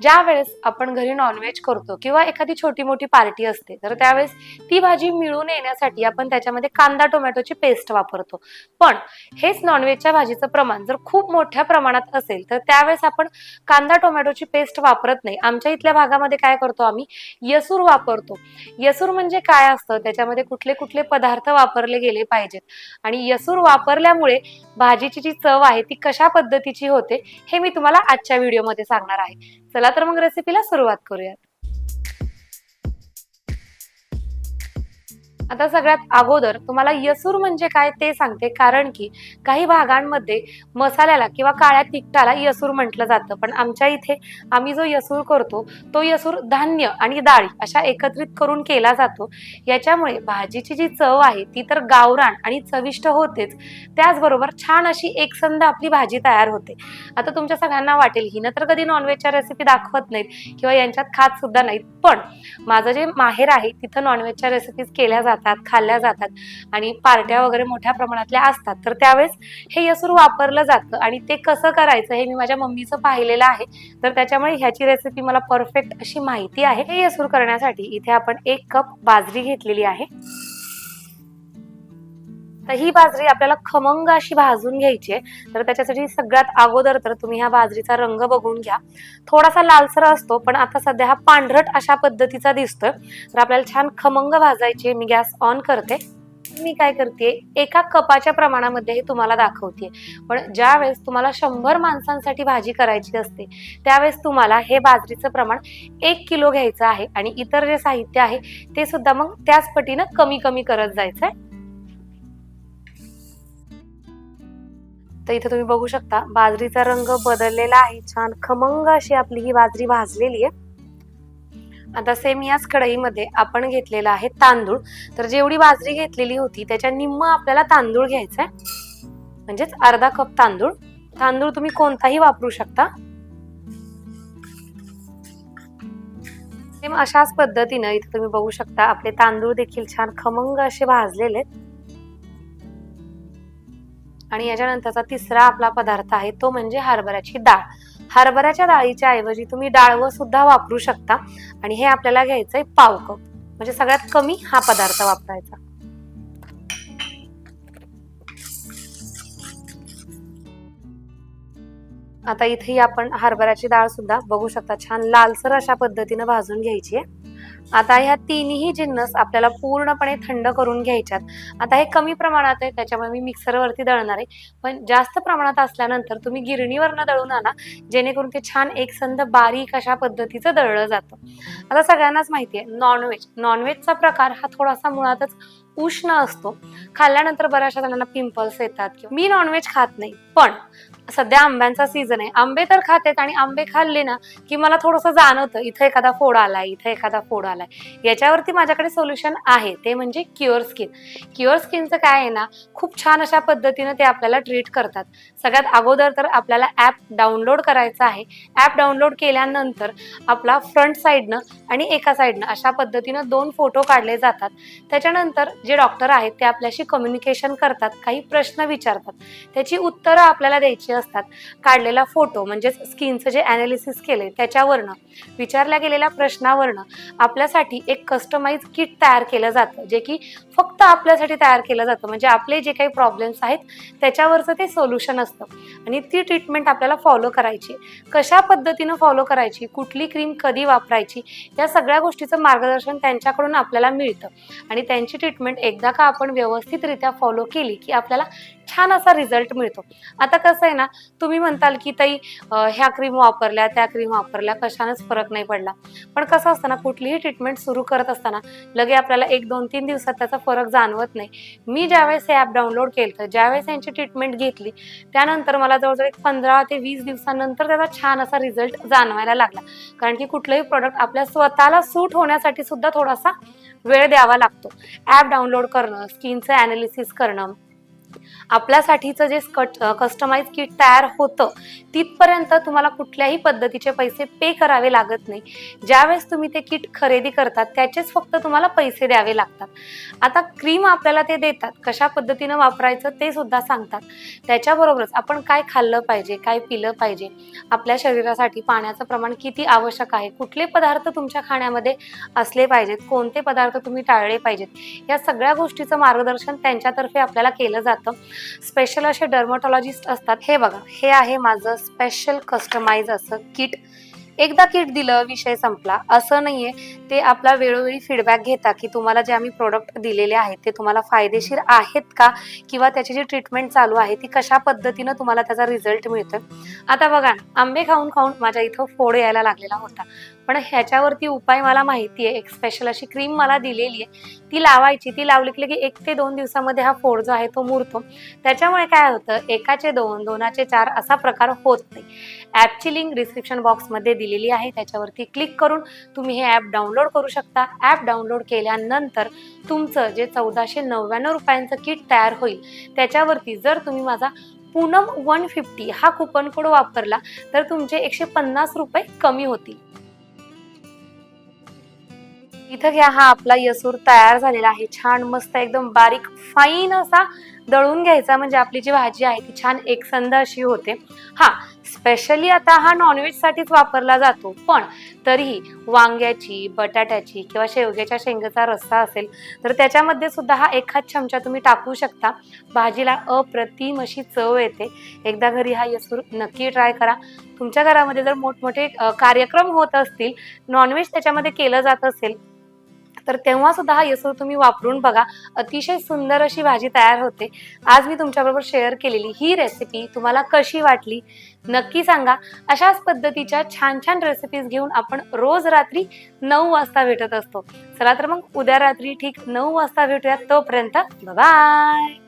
ज्या वेळेस आपण घरी नॉनव्हेज करतो किंवा एखादी छोटी मोठी पार्टी असते तर त्यावेळेस ती भाजी मिळून येण्यासाठी आपण त्याच्यामध्ये कांदा टोमॅटोची पेस्ट वापरतो. पण हेच नॉनव्हेजच्या भाजीचं प्रमाण जर खूप मोठ्या प्रमाणात असेल तर त्यावेळेस आपण कांदा टोमॅटोची पेस्ट वापरत नाही. आमच्या इथल्या भागामध्ये काय करतो आम्ही? यसूर वापरतो. यसूर म्हणजे काय असतं? त्याच्यामध्ये कुठले कुठले पदार्थ वापरले गेले पाहिजेत. आणि यसूर वापरल्यामुळे भाजीची जी चव आहे ती कशा पद्धतीची होते हे मी तुम्हाला आजच्या व्हिडिओमध्ये सांगणार आहे. चला तर मग रेसिपीला सुरुवात करूयात. आता सगळ्यात अगोदर तुम्हाला यसूर म्हणजे काय ते सांगते. कारण की काही भागांमध्ये मसाल्याला किंवा काळ्या तिखटाला यसूर म्हटलं जातं. पण आमच्या इथे आम्ही जो यसूर करतो तो यसूर धान्य आणि डाळी अशा एकत्रित करून केला जातो. याच्यामुळे भाजीची जी चव आहे ती तर गावरान आणि चविष्ट होतेच. त्याचबरोबर छान अशी एकसंध आपली भाजी तयार होते. आता तुमच्या सगळ्यांना वाटेल हिनं तर कधी नॉनव्हेजच्या रेसिपी दाखवत नाहीत किंवा यांच्यात खात सुद्धा नाहीत. पण माझं जे माहेर आहे तिथं नॉनव्हेजच्या रेसिपीज केल्या जातात. खाल्ल्या जातात आणि पार्ट्या वगैरे मोठ्या प्रमाणातल्या असतात. तर त्यावेळेस हे यसूर वापरलं जातं आणि ते कसं करायचं हे मी माझ्या मम्मीचं पाहिलेलं आहे. तर त्याच्यामुळे ह्याची रेसिपी मला परफेक्ट अशी माहिती आहे. हे यसूर करण्यासाठी इथे आपण एक कप बाजरी घेतलेली आहे. तर ही बाजरी आपल्याला खमंग अशी भाजून घ्यायची आहे. तर त्याच्यासाठी सगळ्यात अगोदर तर तुम्ही ह्या बाजरीचा रंग बघून घ्या. थोडासा लालसर असतो पण आता सध्या हा पांढरट अशा पद्धतीचा दिसतोय. तर आपल्याला छान खमंग भाजायची मी गॅस ऑन करते. मी काय करते एका कपाच्या प्रमाणामध्ये हे तुम्हाला दाखवते. पण ज्या वेळेस तुम्हाला शंभर माणसांसाठी भाजी करायची असते त्यावेळेस तुम्हाला हे बाजरीचं प्रमाण एक किलो घ्यायचं आहे. आणि इतर जे साहित्य आहे ते सुद्धा मग त्याच पटीनं कमी कमी करत जायचं आहे तर इथे तुम्ही बघू शकता बाजरीचा रंग बदललेला आहे. छान खमंग अशी आपली ही बाजरी भाजलेली आहे. आता सेम याच कढईमध्ये आपण घेतलेला आहे तांदूळ. तर जेवढी बाजरी घेतलेली होती त्याच्या निम्म आपल्याला तांदूळ घ्यायचा आहे म्हणजेच अर्धा कप तांदूळ. तांदूळ तुम्ही कोणताही वापरू शकता. सेम अशाच पद्धतीनं इथे तुम्ही बघू शकता आपले तांदूळ देखील छान खमंग असे भाजलेले आहेत. आणि याच्यानंतरचा तिसरा आपला पदार्थ आहे तो म्हणजे हरभऱ्याची डाळ. हरभऱ्याच्या डाळीच्या ऐवजी तुम्ही डाळवं सुद्धा वापरू शकता. आणि हे आपल्याला घ्यायचंय पाव कप. म्हणजे सगळ्यात कमी हा पदार्थ वापरायचा. आता इथेही आपण हरभऱ्याची डाळ सुद्धा बघू शकता. छान लालसर अशा पद्धतीनं भाजून घ्यायची आहे. आता ह्या तिन्ही जिन्नस आपल्याला पूर्णपणे थंड करून घ्यायच्यात. आता हे कमी प्रमाणात आहे त्याच्यामुळे मी मिक्सरवरती दळणार आहे. पण जास्त प्रमाणात असल्यानंतर तुम्ही गिरणीवरनं दळून आणा जेणेकरून ते छान एकसंध बारीक अशा पद्धतीचं दळलं जातं. आता सगळ्यांनाच माहिती आहे नॉनव्हेज नॉनव्हेजचा प्रकार हा थोडासा मुळातच उष्ण असतो. खाल्ल्यानंतर बऱ्याचशा जणांना पिंपल्स येतात किंवा मी नॉनव्हेज खात नाही पण सध्या आंब्यांचा सीझन आहे. आंबे तर खातेत आणि आंबे खाल्ले ना की मला थोडंसं जाणवतं इथं एखादा फोड आलाय इथं एखादा फोड आलाय. याच्यावरती माझ्याकडे सोल्युशन आहे. ते म्हणजे क्युअर स्किन क्युअर स्किनचं काय आहे ना खूप छान अशा पद्धतीनं ते आपल्याला ट्रीट करतात. सगळ्यात अगोदर तर आपल्याला ॲप डाउनलोड करायचं आहे. ॲप डाउनलोड केल्यानंतर आपला फ्रंट साईडनं आणि एका साईडनं अशा पद्धतीनं दोन फोटो काढले जातात. त्याच्यानंतर जे डॉक्टर आहेत ते आपल्याशी कम्युनिकेशन करतात काही प्रश्न विचारतात. त्याची उत्तरं आपल्याला द्यायची असतात. काढलेला फोटो म्हणजेच स्किनचं जे ॲनालिसिस केले त्याच्यावरनं विचारल्या गेलेल्या प्रश्नावरनं आपल्यासाठी एक कस्टमाइज किट तयार केलं जातं. जे की फक्त आपल्यासाठी तयार केलं जातं. म्हणजे आपले जे काही प्रॉब्लेम्स आहेत त्याच्यावरचं ते सोल्युशन असतं. आणि ती ट्रीटमेंट आपल्याला फॉलो करायची. कशा पद्धतीनं फॉलो करायची? कुठली क्रीम कधी वापरायची? या सगळ्या गोष्टीचं मार्गदर्शन त्यांच्याकडून आपल्याला मिळतं. आणि त्यांची ट्रीटमेंट एकदा का आपण व्यवस्थितरित्या फॉलो केली की आपल्याला छान असा रिझल्ट मिळतो. आता कसं आहे ना तुम्ही म्हणताल की ताई ह्या क्रीम वापरल्या त्या क्रीम वापरल्या कशानेच फरक नाही पडला. पण कसं असतं ना कुठलीही ट्रीटमेंट सुरू करत असताना लगे आपल्याला एक दोन तीन दिवसात त्याचा फरक जाणवत नाही. मी ज्यावेळेस हे ॲप डाउनलोड केलं तर ज्यावेळेस यांची ट्रीटमेंट घेतली त्यानंतर मला जवळजवळ एक पंधरा ते वीस दिवसानंतर त्याचा छान असा रिझल्ट जाणवायला लागला. कारण की कुठलंही प्रोडक्ट आपल्या स्वतःला सूट होण्यासाठी सुद्धा थोडासा वेळ द्यावा लागतो. ॲप डाउनलोड करणं स्किनचं ॲनालिसिस करणं आपल्यासाठीचं जे कस्टमाइज किट तयार होतं तिथपर्यंत तुम्हाला कुठल्याही पद्धतीचे पैसे पे करावे लागत नाही. ज्यावेळेस तुम्ही ते किट खरेदी करतात त्याचेच फक्त तुम्हाला पैसे द्यावे लागतात. आता क्रीम आपल्याला ते देतात कशा पद्धतीनं वापरायचं ते सुद्धा सांगतात. त्याच्याबरोबरच आपण काय खाल्लं पाहिजे काय पिलं पाहिजे आपल्या शरीरासाठी पाण्याचं प्रमाण किती आवश्यक आहे कुठले पदार्थ तुमच्या खाण्यामध्ये असले पाहिजेत कोणते पदार्थ तुम्ही टाळले पाहिजेत या सगळ्या गोष्टीचं मार्गदर्शन त्यांच्यातर्फे आपल्याला केलं जातं. स्पेशल असे डर्मोटॉलॉजिस्ट असतात. हे बघा हे आहे माझं स्पेशल कस्टमाइज असं किट एकदा किट दिलं विषय संपला. असं नाहीये ते आपला वेळोवेळी फीडबॅक घेता की तुम्हाला जे आम्ही प्रोडक्ट दिलेले आहेत ते तुम्हाला फायदेशीर आहेत का? किंवा त्याची जी ट्रीटमेंट चालू आहे ती कशा पद्धतीनं तुम्हाला त्याचा रिझल्ट मिळतोय? आता बघा आंबे खाऊन खाऊन माझ्या इथं फोड यायला लागलेला होता. पण ह्याच्यावरती उपाय मला माहिती आहे एक स्पेशल अशी क्रीम मला दिलेली आहे. ती लावायची. ती लावली की एक ते दोन दिवसामध्ये हा फोड जो आहे तो मुरतो. त्याच्यामुळे काय होतं? एकाचे दोन दोनाचे चार असा प्रकार होत नाही. ॲपची लिंक डिस्क्रिप्शन बॉक्समध्ये दिलेली आहे. त्याच्यावरती क्लिक करून तुम्ही हे ॲप डाउनलोड करू शकता. ॲप डाउनलोड केल्यानंतर तुमचं जे चौदाशे नव्याण्णव रुपयांचं किट तयार होईल त्याच्यावरती जर तुम्ही माझा पूनम वन फिफ्टी हा कुपन कोड वापरला तर तुमचे एकशे पन्नास रुपये कमी होतील. इथं घ्या हा आपला यसूर तयार झालेला आहे. छान मस्त एकदम बारीक फाईन असा दळून घ्यायचा. म्हणजे आपली जी भाजी आहे ती छान एकसंध अशी होते. हा स्पेशली आता हा नॉनव्हेज साठीच वापरला जातो. पण तरीही वांग्याची बटाट्याची किंवा शेवग्याच्या शेंगाचा रस्सा असेल तर त्याच्यामध्ये सुद्धा हा एखाद चमचा तुम्ही टाकू शकता. भाजीला अप्रतिम अशी चव येते. एकदा घरी हा यसूर नक्की ट्राय करा. तुमच्या घरामध्ये जर मोठमोठे कार्यक्रम होत असतील नॉनव्हेज त्याच्यामध्ये केलं जात असेल तर तेव्हा सुद्धा हा यसूर तुम्ही वापरून बघा. अतिशय सुंदर अशी भाजी तयार होते. आज मी तुमच्याबरोबर शेअर केलेली ही रेसिपी तुम्हाला कशी वाटली नक्की सांगा. अशाच पद्धतीच्या छान छान रेसिपीज घेऊन आपण रोज रात्री नऊ वाजता भेटत असतो. चला तर मग उद्या रात्री ठीक नऊ वाजता भेटूयात तोपर्यंत बाय